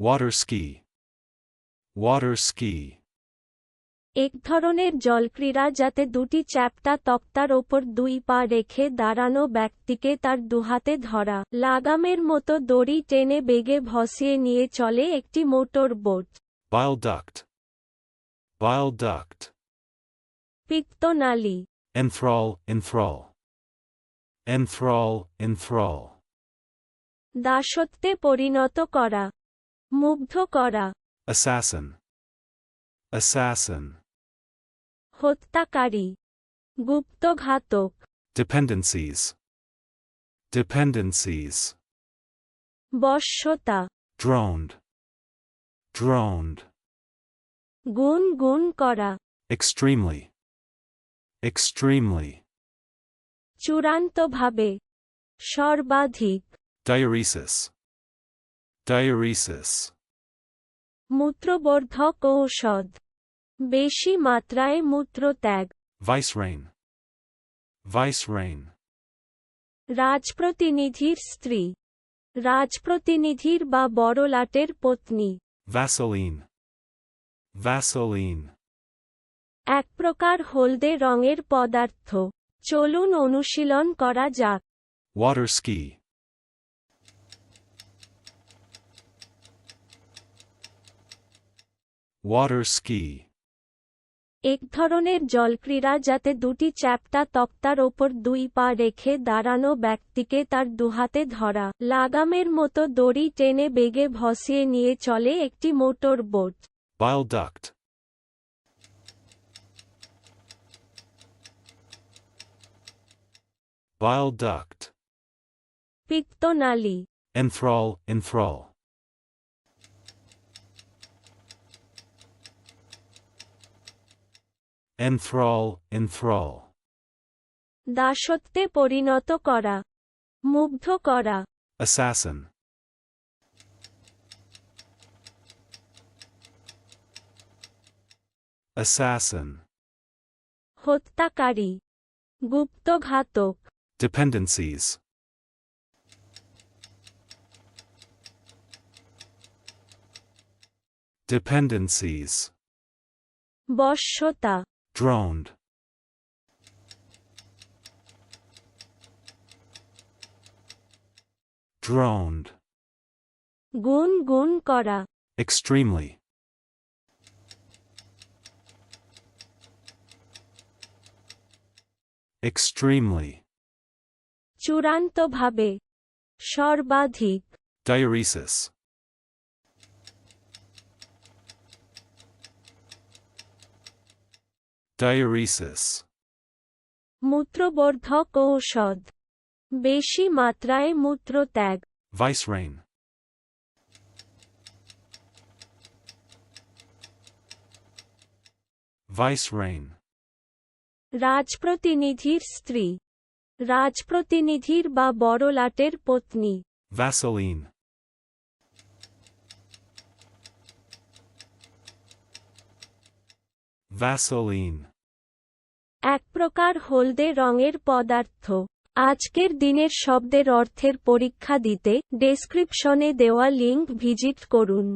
Water ski. Water ski. এক ধরনের জলক্রীড়া যাতে দুটি চ্যাপ্টা তক্তার ওপর দুই পা রেখে দাঁড়ানো ব্যক্তিকে তার দুহাতে ধরা লাগামের মতো দড়ি টেনে বেগে ভসিয়ে নিয়ে চলে একটি motor boat Bile duct. Bile duct. পিত্তনালী Enthrall, enthrall. Enthrall, enthrall. দাসত্বে পরিণত করা মুগ্ধ করা Assassin. Assassin. হত্যাকারী গুপ্তঘাতক Dependencies. Dependencies. বশ্যতা Droned. Droned. গুণ গুণ করা Extremely. Extremely. চূড়ান্তভাবে সর্বাধিক Diuresis. Diuresis. মূত্রবর্ধক ঔষধ বেশি মাত্রায় মূত্রত্যাগ Vicereign. Vicereign. রাজপ্রতিনিধির স্ত্রী রাজপ্রতিনিধির বা বড়লাটের পত্নী Vaseline. Vaseline. এক প্রকার হলদে রঙের পদার্থ চলুন অনুশীলন করা যাক Water ski. Water ski. এক ধরনের জলক্রীড়া যাতে দুটি চ্যাপ্টা তক্তার ওপর দুই পা রেখে দাঁড়ানো ব্যক্তিকে তার দুহাতে ধরা লাগামের মতো দড়ি টেনে বেগে ভসিয়ে নিয়ে চলে একটি motor boat Bile duct. Bile duct. পিত্তনালী Enthrall, enthrall. Enthrall, enthrall. দাসত্বে পরিণত করা মুগ্ধ করা Assassin. Assassin. হত্যাকারী গুপ্তঘাতক Dependencies. Dependencies. বশ্যতা Droned. Droned. গুণ গুণ করা Extremely. Extremely. চূড়ান্তভাবে সর্বাধিক Diuresis. Diuresis. মূত্রবর্ধক ঔষধ বেশি মাত্রায় মূত্রত্যাগ Vicereign. Vicereign. রাজপ্রতিনিধির স্ত্রী রাজপ্রতিনিধির বা বড়লাটের পত্নী Vaseline. Vaseline. এক প্রকার হলদে রঙের পদার্থ আজকের দিনের শব্দের অর্থের পরীক্ষা দিতে ডেসক্রিপশনে দেওয়া লিঙ্ক ভিজিট করুন